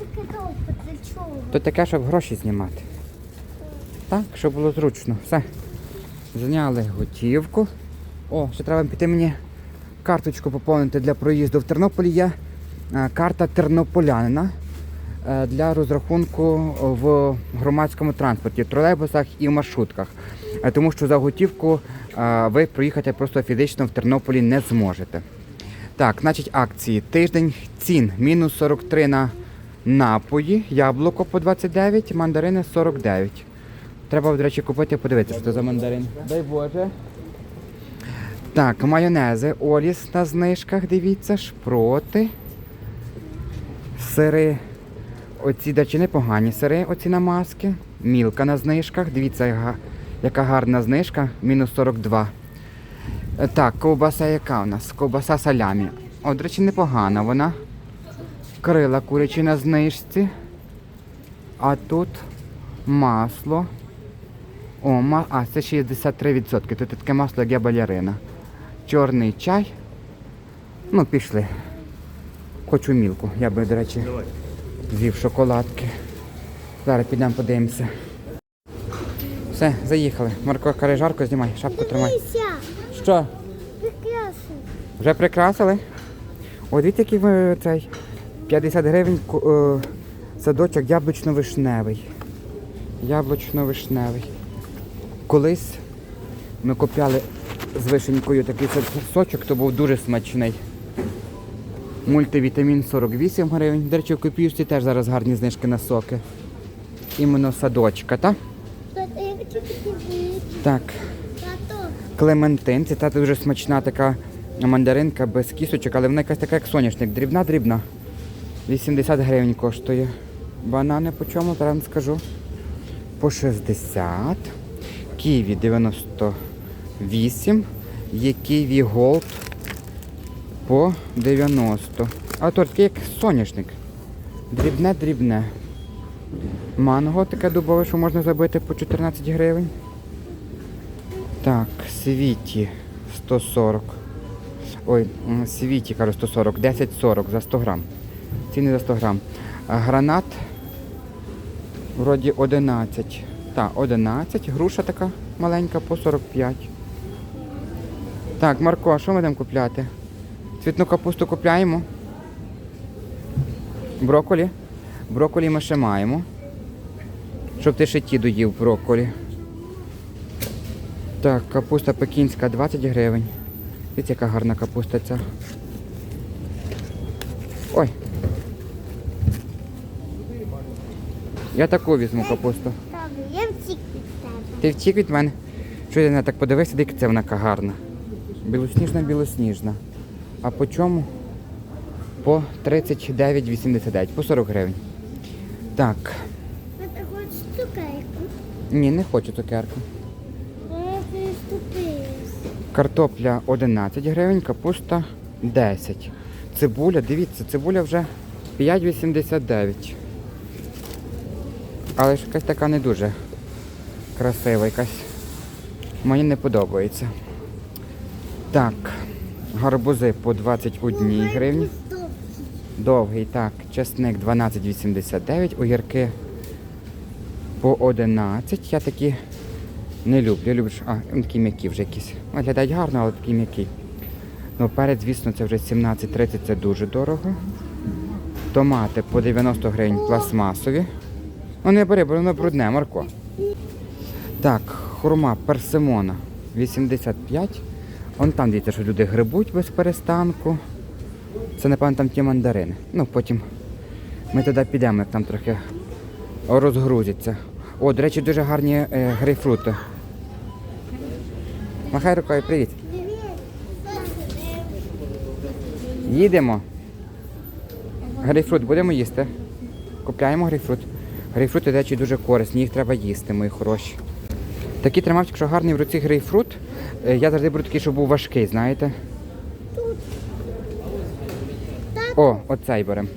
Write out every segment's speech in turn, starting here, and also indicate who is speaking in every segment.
Speaker 1: таке довго? Для чого?
Speaker 2: То таке, щоб гроші знімати. Так, щоб було зручно. Все. Зняли готівку. О, ще треба піти мені карточку поповнити для проїзду в Тернополі. Є е, карта тернополянина е, для розрахунку в громадському транспорті, тролейбусах і маршрутках. Е, Тому що за готівку ви проїхати просто фізично в Тернополі не зможете. Так, значить акції. Тиждень цін. Мінус 43 на напої, яблуко по 29, мандарини 49. Треба, до речі, купити, подивитися, що це за мандарин. Дай Боже. Так, майонези Оліс на знижках, дивіться, шпроти. Сири. Оці, до речі, непогані сири, оці намазки. Мілка на знижках. Дивіться, яка- яка гарна знижка. Мінус 42. Е, Так, ковбаса яка у нас? Ковбаса салямі. О, до речі, непогана вона. Крила курячі на знижці. А тут масло. О, ма... а, це 63%. Тут таке масло, як я балярина. Чорний чай. Ну, пішли. Хочу мілку. Я би, до речі, з'їв шоколадки. Зараз підемо подивимося. Все, заїхали. Марко каже, жарко, знімай, шапку тримай. Що?
Speaker 1: прекрасно.
Speaker 2: Вже прикрасили? О, дивіться, який ви цей 50 гривень е, садочок яблучно-вишневий. Яблучно-вишневий. Колись ми купляли з вишенькою такий сочок, то був дуже смачний. Мультивітамін 48 гривень. До речі, в копійці теж зараз гарні знижки на соки. Іменно садочка, так? Так. Клементин, це та дуже смачна така мандаринка без кісточок, але вона якась така, як соняшник, дрібна-дрібна. 80 гривень коштує. Банани по чому, зараз скажу. По 60. Ківі 98. Є ківі голд по 90. А то такий як соняшник. Дрібне-дрібне. Манго таке дубове, що можна забити по 14 гривень. Так, світі 140. Ой, світі, кажу, 140, 10-40 за 100 грам. Ціни за 100 грам. Гранат вроді 11. Так, 11. Груша така маленька по 45. Так, Марко, а що ми будемо купляти? Цвітну капусту купляємо. Броколі. Броколі ми ще маємо. Щоб ти ще ті доїв броколі. Так, капуста пекінська 20 гривень. Дивіться, яка гарна капуста ця. Ой. Я таку візьму капусту.
Speaker 1: тато, я втік від тебе.
Speaker 2: Ти втік від мене. Що я так подивився, дик це вона гарна. Білосніжна, білосніжна. А по чому? По 39,89, по 40 гривень. Так.
Speaker 1: Тато, хочеш цукерку?
Speaker 2: Ні, не хочу цукерку. Картопля 11 гривень, капуста 10. Цибуля, дивіться, цибуля вже 5,89. Але ж якась така не дуже красива, якась. Мені не подобається. Так, гарбузи по 21 гривні. Довгий, так, чесник 12,89, огірки по 11. Я такі не люблю. Я люблю, а, такі м'які вже якісь. Виглядають гарно, але такі м'які. Ну, перець, звісно, це вже 17,30, це дуже дорого. Томати по 90 гривень пластмасові. Ну не бери, бо воно брудне, Марко. Так, хурма персимона 85. Вон там дивіться, що люди грибуть без перестанку. Це, напевно, там ті мандарини. Ну, потім ми туди підемо, як там трохи розгрузиться. О, до речі, дуже гарні е, грейпфрути. Махай рукою, привіт. Їдемо. Грейпфрут будемо їсти. Купляємо грейпфрут. Грейпфрути, до речі, дуже корисні, їх треба їсти, мої хороші. Такий тримавчик, що гарний в руці грейпфрут. Е, Я завжди беру такий, щоб був важкий, знаєте. О, оцей беремо.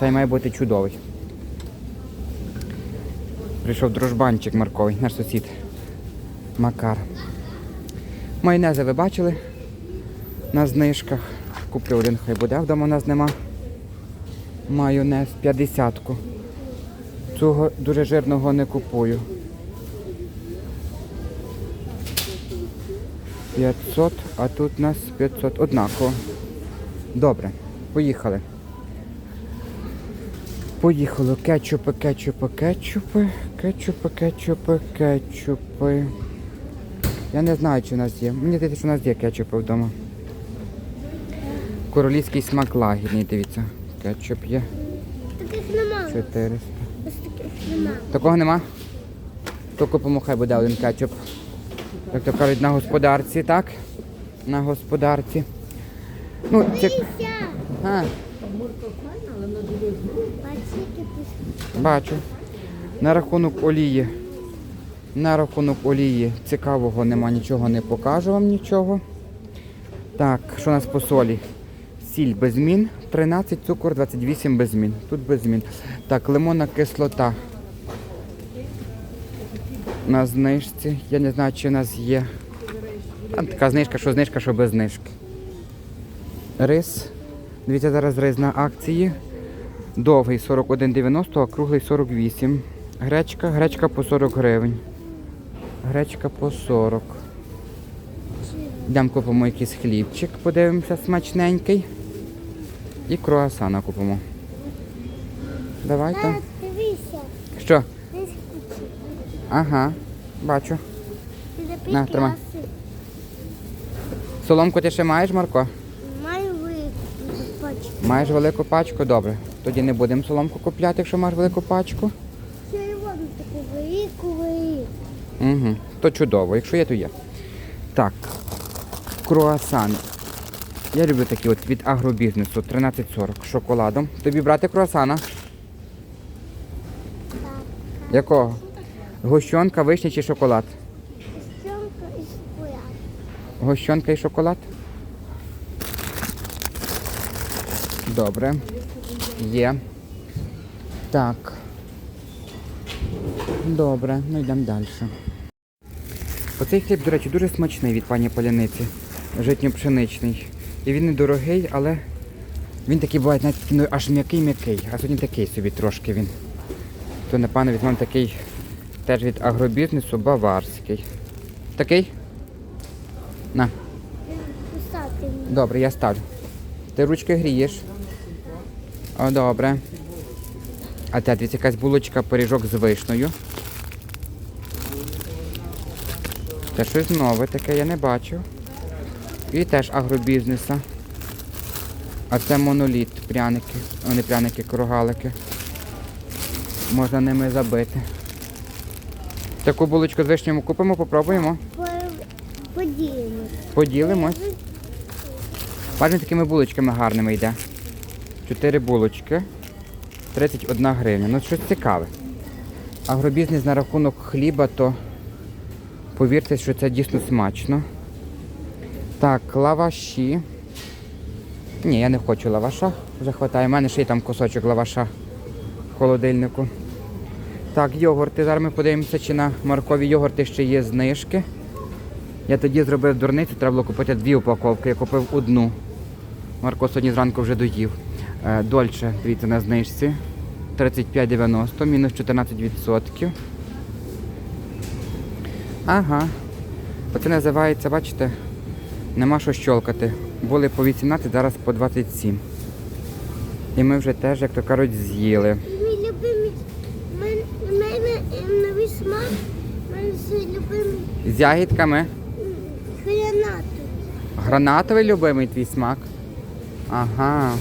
Speaker 2: Цей має бути чудовий. Прийшов дружбанчик Марковий, наш сусід. Макар. Майонези ви бачили на знижках. Куплю один, хай буде, вдома у нас нема. Майонез 50-ку. Цього дуже жирного не купую. 500, а тут у нас 500 однаково. Добре, поїхали. Поїхали. Кетчупи, кетчупи, кетчупи, кетчупи, кетчупи, кетчупи. Я не знаю, чи у нас є. Мені здається, що у нас є кетчупи вдома. Королівський смак лагідний, дивіться. Кетчуп є.
Speaker 1: Таких нема.
Speaker 2: 400. Такого нема? То купимо, хай буде один кетчуп. Як то кажуть, на господарці, так? На господарці. Ну, це... А, бачу. На рахунок олії. На рахунок олії цікавого нема нічого, не покажу вам нічого. Так, що у нас по солі? Сіль без змін, 13, цукор 28 без змін. Тут без змін. Так, лимонна кислота. На знижці. Я не знаю, чи в нас є. Там така знижка, що знижка, що без знижки. Рис. Дивіться, зараз рис на акції. Довгий 41,90, а круглий 48. Гречка, гречка по 40 гривень. Гречка по 40. Йдемо купимо якийсь хлібчик, подивимося смачненький. І круасана купимо. Давайте.
Speaker 1: Дивися.
Speaker 2: Що? Ага, бачу. На, тримай. Соломку ти ще маєш, Марко?
Speaker 1: Маю велику пачку.
Speaker 2: Маєш велику пачку? Добре. Тоді не будемо соломку купляти, якщо маєш велику пачку.
Speaker 1: Червону таку велику, велику.
Speaker 2: Угу. То чудово, якщо є, то є. Так. Круасани. Я люблю такі от від агробізнесу 13,40 з шоколадом. Тобі брати круасана?
Speaker 1: Так.
Speaker 2: Якого? Гущонка, вишня чи шоколад?
Speaker 1: Щенка і шоколад.
Speaker 2: Гущонка і шоколад? Добре. Є. Так. Добре, ну йдемо далі. Оцей хліб, до речі, дуже смачний від пані Поляниці. Житньо-пшеничний. І він недорогий, але він такий буває навіть ну, аж м'який-м'який. А сьогодні такий собі трошки він. То, напевно, візьмемо такий теж від агробізнесу баварський. Такий? На. Добре, я ставлю. Ти ручки грієш. О, добре. А те, дивіться, якась булочка, пиріжок з вишнею. Це щось нове таке, я не бачив. І теж агробізнеса. А це моноліт, пряники. О, не пряники, кругалики. Можна ними забити. Таку булочку з вишнею купимо, попробуємо.
Speaker 1: По- Поділимось.
Speaker 2: Поділимось. Бачимо, такими булочками гарними йде. Чотири булочки. 31 гривня. Ну щось цікаве. Агробізнес на рахунок хліба, то повірте, що це дійсно смачно. Так, лаваші. Ні, я не хочу лаваша. Вже хватає. У мене ще є там кусочок лаваша в холодильнику. Так, йогурти. Зараз ми подивимося, чи на моркові йогурти ще є знижки. Я тоді зробив дурницю, треба було купити дві упаковки. Я купив одну. Марко сьогодні зранку вже доїв. Е, Дольше, дивіться, на знижці. 35,90, мінус 14%. Ага. Оце називається, бачите, нема що щолкати. Були по 18, зараз по 27. І ми вже теж, як то кажуть, з'їли.
Speaker 1: Мій любимий. У мене, у мене е, новий смак. У мене свій любимий
Speaker 2: З ягідками.
Speaker 1: м, гранату.
Speaker 2: Гранатовий любимий твій смак. Ага.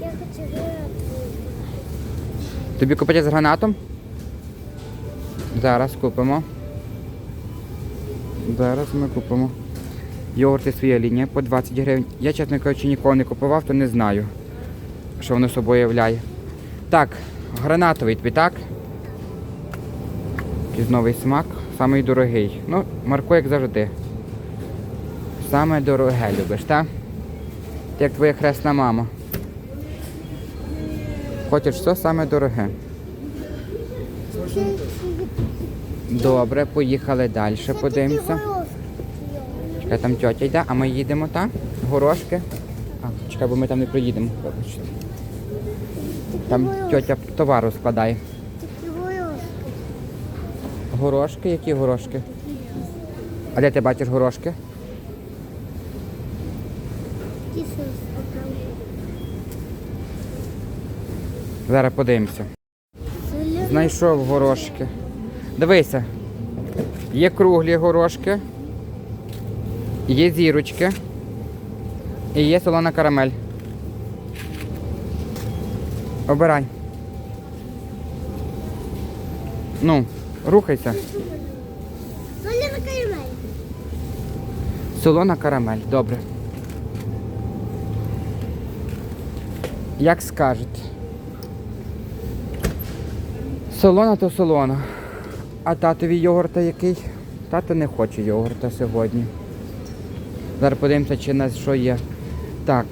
Speaker 1: Я хочу гранату.
Speaker 2: Тобі купити з гранатом? Зараз купимо. Зараз ми купимо. Йогурти своя лінія по 20 гривень. Я, чесно кажучи, нікого не купував, то не знаю, що воно собою являє. Так, гранатовий тобі, так? Якийсь новий смак, самий дорогий. Ну, Марко, як завжди. Саме дороге любиш, так? Ти як твоя хресна мама. Хочеш все саме дороге. Добре, поїхали далі, подивимося. Чекай, там тьотя йде, а ми їдемо, так? Горошки. А, чекай. бо ми там не приїдемо. Там тьотя товару складає. Горошки, які горошки? А де ти бачиш горошки? Зараз подивимося. Знайшов горошки. Дивися. Є круглі горошки, є зірочки і є солона карамель. Обирай. Ну, рухайся.
Speaker 1: Соляна карамель.
Speaker 2: Солона карамель, добре. Як скажете. Солона то солона. А татові йогурта який? Тато не хоче йогурта сьогодні. Зараз подивимося, чи нас що є. Так.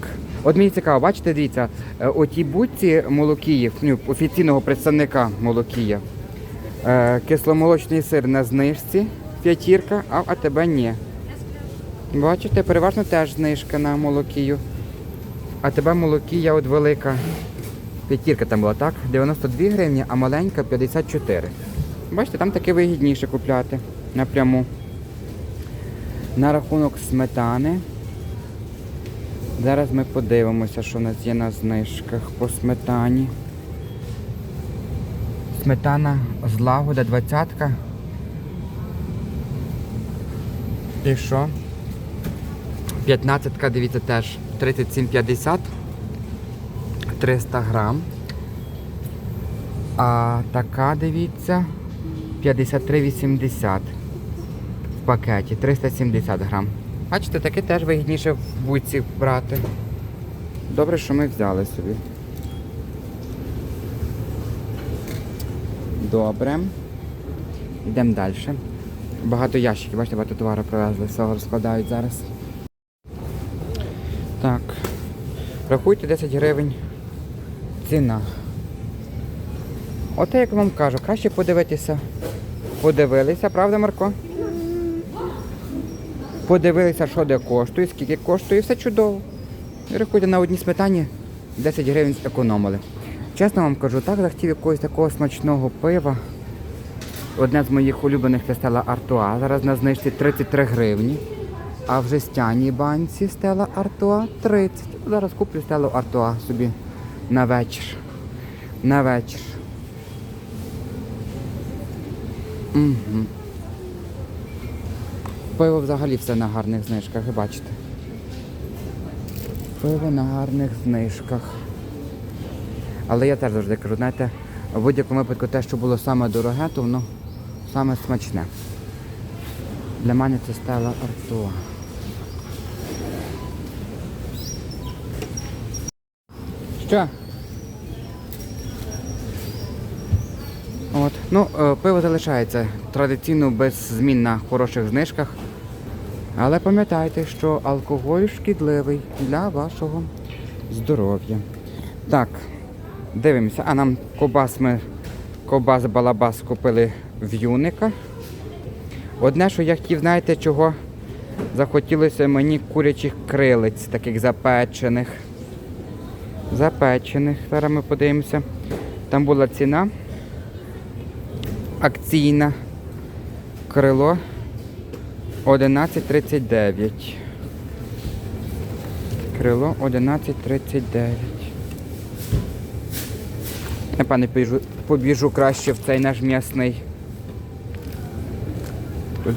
Speaker 2: От мені цікаво, бачите, дивіться, е, у тій будці Молокіїв, ну, офіційного представника Молокія. Е, кисломолочний сир на знижці, п'ятірка, а в АТБ ні. Бачите, переважно теж знижка на молокію. А тебе молокія от велика. П'ятірка там була, так? 92 гривні, а маленька 54. Бачите, там таки вигідніше купляти напряму. На рахунок сметани. Зараз ми подивимося, що у нас є на знижках по сметані. Сметана з лагода 20. І що? 15 дивіться теж 37,50 300 грам. А така, дивіться, 53,80 в пакеті, 370 грам. Бачите, таке теж вигідніше в буйці брати. Добре, що ми взяли собі. Добре. Йдемо далі. Багато ящиків, бачите, багато товару привезли, все розкладають зараз. Так. Рахуйте 10 гривень. Ціна. Оте, як вам кажу, краще подивитися. Подивилися, правда, Марко? Подивилися, що де коштує, скільки коштує, все чудово. І рахуйте на одній сметані 10 гривень зекономили. Чесно вам кажу, так захотів якогось такого смачного пива. Одне з моїх улюблених це стела Артуа. Зараз на знижці 33 гривні. А в жестяній банці стела Артуа 30. Зараз куплю стелу Артуа собі на вечір. На вечір. Угу. Пиво взагалі все на гарних знижках, ви бачите. Пиво на гарних знижках. Але я теж завжди кажу, знаєте, в будь-якому випадку те, що було саме дороге, то воно саме смачне. Для мене це стела Артуа. Що? От. Ну, е, пиво залишається традиційно без змін на хороших знижках. Але пам'ятайте, що алкоголь шкідливий для вашого здоров'я. Так, дивимося. А нам кобас ми кобас балабас купили в юника. Одне, що я хотів, знаєте, чого захотілося мені курячих крилиць, таких запечених. Запечених. Зараз ми подивимося. Там була ціна. Акційна. Крило 11.39. Крило 11.39. Напевне, побіжу, побіжу краще в цей наш м'ясний. Тут.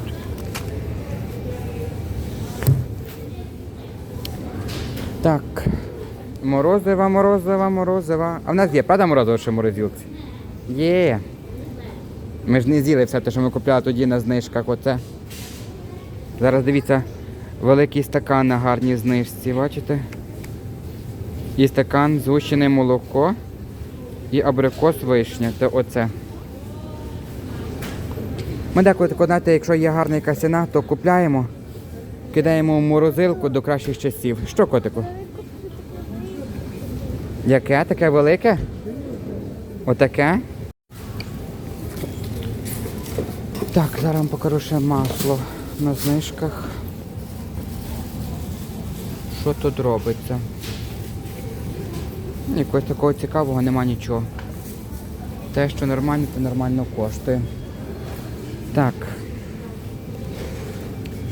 Speaker 2: Так. Морозива, морозива, морозива. А в нас є, правда, морозиво ще морозилці? Є. Ми ж не з'їли все те, що ми купляли тоді на знижках. Оце. Зараз дивіться, великий стакан на гарній знижці, бачите? І стакан згущене молоко і абрикос вишня. Це оце. Ми деколи, тако, знаєте, якщо є гарна якась ціна, то купляємо, кидаємо в морозилку до кращих часів. Що, котику? Яке? Таке велике? Отаке? Так, зараз вам покажу ще масло на знижках. Що тут робиться? Якогось такого цікавого нема нічого. Те, що нормально, то нормально коштує. Так.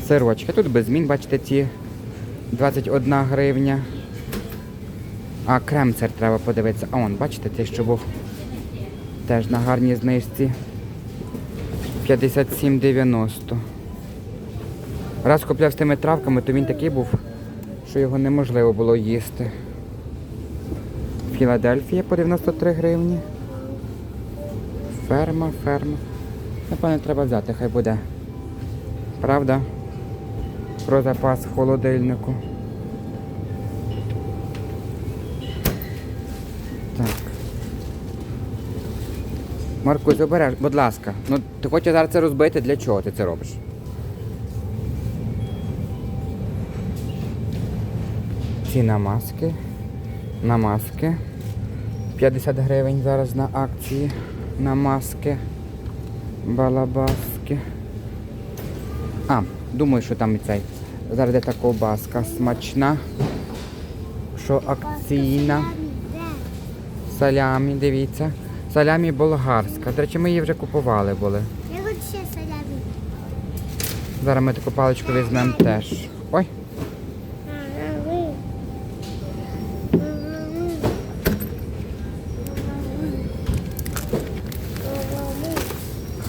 Speaker 2: Сирочки. Тут без змін, бачите, ці 21 гривня. А кремцер треба подивитися. А он, бачите, цей, що був теж на гарній знижці. 57,90. Раз купляв з тими травками, то він такий був, що його неможливо було їсти. Філадельфія по 93 гривні. Ферма, ферма. Напевно, треба взяти, хай буде. Правда? Про запас холодильнику. Так. Маркусь, обереш, будь ласка. Ну ти хочеш зараз це розбити, для чого ти це робиш? Ці намазки. Намазки. 50 гривень зараз на акції. Намазки. Балабаски. А, думаю, що там і цей. Зараз де та ковбаска смачна. Що акційна. Салямі, дивіться. Салямі болгарська. До речі, ми її вже купували були.
Speaker 1: Я хочу ще салямі.
Speaker 2: Зараз ми таку паличку візьмемо теж. Ой,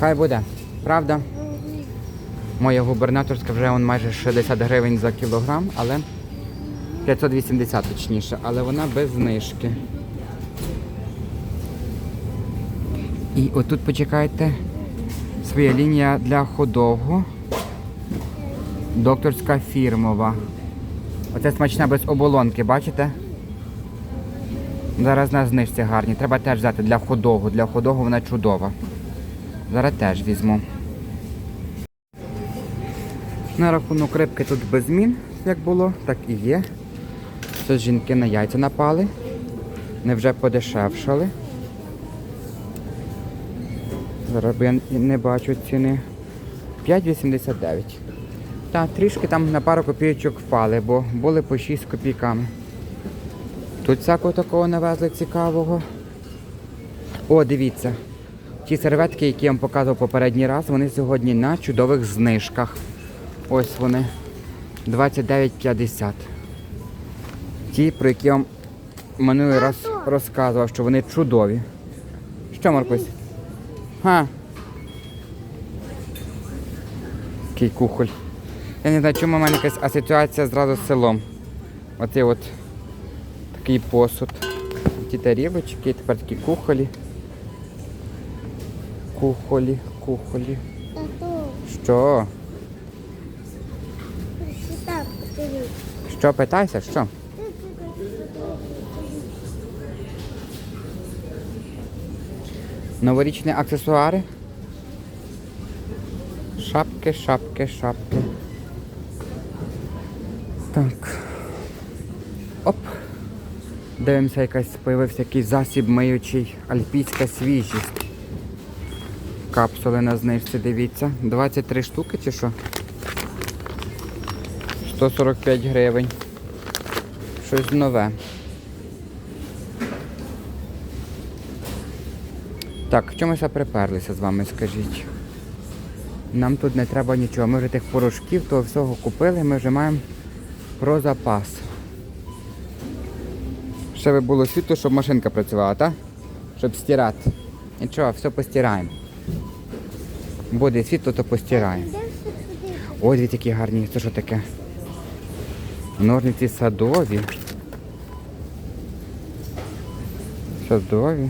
Speaker 2: хай буде. Правда? Моя губернаторська вже он майже 60 гривень за кілограм, але 580 точніше, але вона без знижки. І отут почекайте. Своя лінія для ходового. Докторська фірмова. Оце смачна без оболонки, бачите? Зараз на знижці гарні. Треба теж взяти для ходового. Для ходового вона чудова. Зараз теж візьму. На рахунок рибки тут без змін, як було, так і є. Це жінки на яйця напали. Невже подешевшали. Зараз я не бачу ціни. 5,89. Так, трішки там на пару копійочок впали, бо були по 6 копійками. Тут всякого такого навезли цікавого. О, дивіться. Ті серветки, які я вам показував попередній раз, вони сьогодні на чудових знижках. Ось вони. 29,50. Ті, про які я вам минулий раз розказував, що вони чудові. Що, Маркусь? Ха. Який кухоль. Я не знаю, чому в мене якась асоціація зразу з селом. Оцей от такий посуд. Ті тарілочки, тепер такі кухолі. Кухолі, кухолі.
Speaker 1: Тату,
Speaker 2: Що?
Speaker 1: подивись.
Speaker 2: Що питайся? Що? Новорічні аксесуари. Шапки, шапки, шапки. Так. Оп. Дивимося, якась появився якийсь засіб миючий, альпійська свіжість. Капсули на знижці, дивіться. 23 штуки чи що? 145 гривень. Щось нове. Так, чомуся приперлися з вами, скажіть. Нам тут не треба нічого. Ми вже тих порошків, того всього купили, ми вже маємо про запас. Ще би було світло, щоб машинка працювала, так? Щоб стирати. Нічого, все постираємо. Буде світло, то постираємо.
Speaker 1: Де все сюди?
Speaker 2: Які гарні. Це що таке? Ножниці садові. Садові.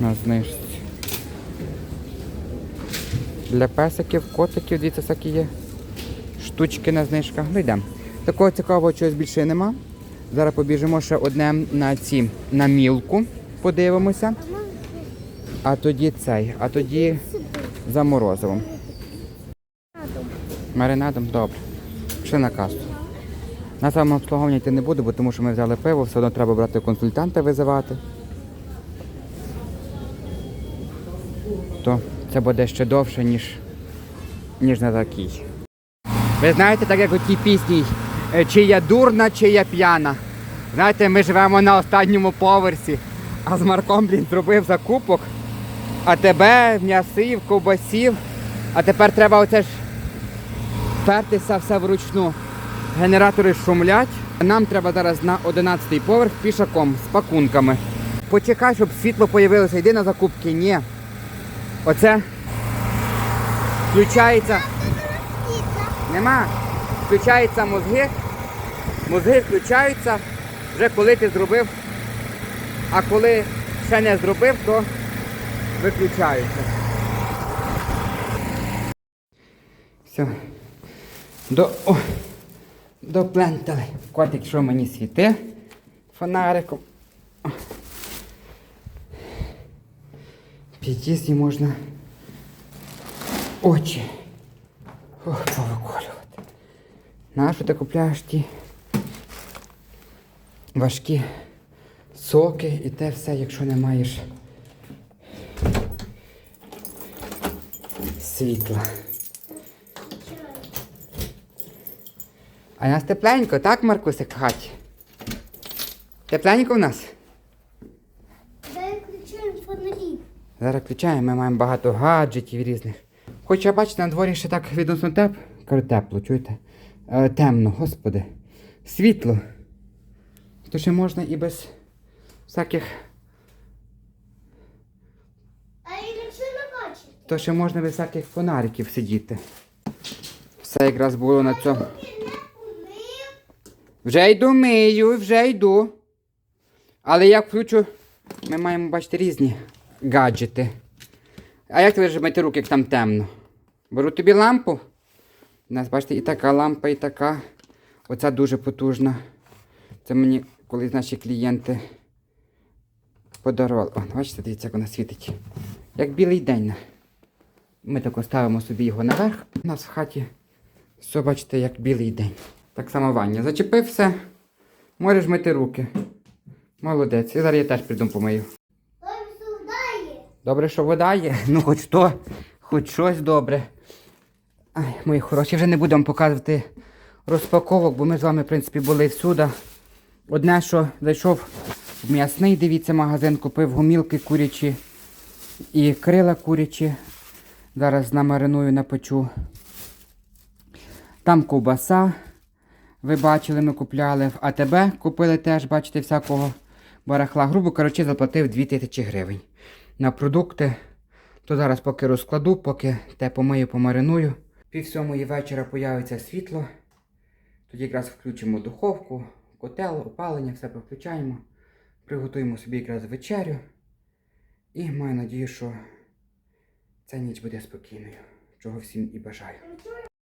Speaker 2: На знижці. Для песиків, котиків, дивіться, всякі є. Штучки на знижках. Ну йдемо. Такого цікавого чогось більше нема. Зараз побіжимо ще одне на ці на мілку. Подивимося. А тоді цей, а тоді за морозивом. Маринадом, добре. Пішли на касу. На самому обслуговування йти не буду, бо тому що ми взяли пиво, все одно треба брати консультанта визивати. То це буде ще довше, ніж, ніж на такій. Ви знаєте, так як у тій пісні, чи я дурна, чи я п'яна. Знаєте, ми живемо на останньому поверсі, а з Марком, блін, зробив закупок, а тебе м'ясив, ковбасів, а тепер треба оце ж пертися все вручну. Генератори шумлять. Нам треба зараз на 11 поверх пішаком з пакунками. Почекай, щоб світло появилося. Йди на закупки. Ні. Оце включається. Нема. Включаються мозги. Мозги включаються вже коли ти зробив. А коли ще не зробив, то виключаються. Все. До, о, доплентали. Котик, що мені світи фонариком. Під'їзді можна очі повиколювати. Нащо ти купляєш ті важкі соки і те все, якщо не маєш світла. А у нас тепленько, так, Маркусик, в хаті? Тепленько в нас?
Speaker 1: Дай включаємо фонарі.
Speaker 2: Зараз включаємо, ми маємо багато гаджетів різних. Хоча, бачите, на дворі ще так відносно теп... Кажу, тепло, чуєте? Е, темно, господи. Світло. То ще можна і без всяких.
Speaker 1: А якщо не бачите?
Speaker 2: То ще можна без всяких фонариків сидіти. Все якраз було на цьому. Вже йду мию, вже йду. Але як включу, ми маємо бачити різні гаджети. А як ти будеш мити руки, як там темно? Беру тобі лампу. У нас, бачите, і така лампа, і така. Оця дуже потужна. Це мені колись наші клієнти подарували. О, бачите, дивіться, як вона світить. Як білий день. Ми тако ставимо собі його наверх. У нас в хаті все, бачите, як білий день. Так само Ваня. Зачепив все. Можеш мити руки. Молодець. І зараз я теж прийду помию.
Speaker 1: Той солдає.
Speaker 2: Добре, що вода є. Ну, хоч то, хоч щось добре. Ай, мої хороші, вже не будемо показувати розпаковок, бо ми з вами, в принципі, були всюди. Одне, що зайшов в м'ясний, дивіться, магазин, купив гумілки курячі і крила курячі. Зараз намариную напечу. Там ковбаса. Ви бачили, ми купляли в АТБ, купили теж, бачите, всякого барахла. Грубо коротше, заплатив 2000 гривень на продукти. То зараз поки розкладу, поки те помию, помариную. Пів сьомої вечора появиться світло. Тоді якраз включимо духовку, котел, опалення, все повключаємо. Приготуємо собі якраз вечерю. І маю надію, що ця ніч буде спокійною, чого всім і бажаю.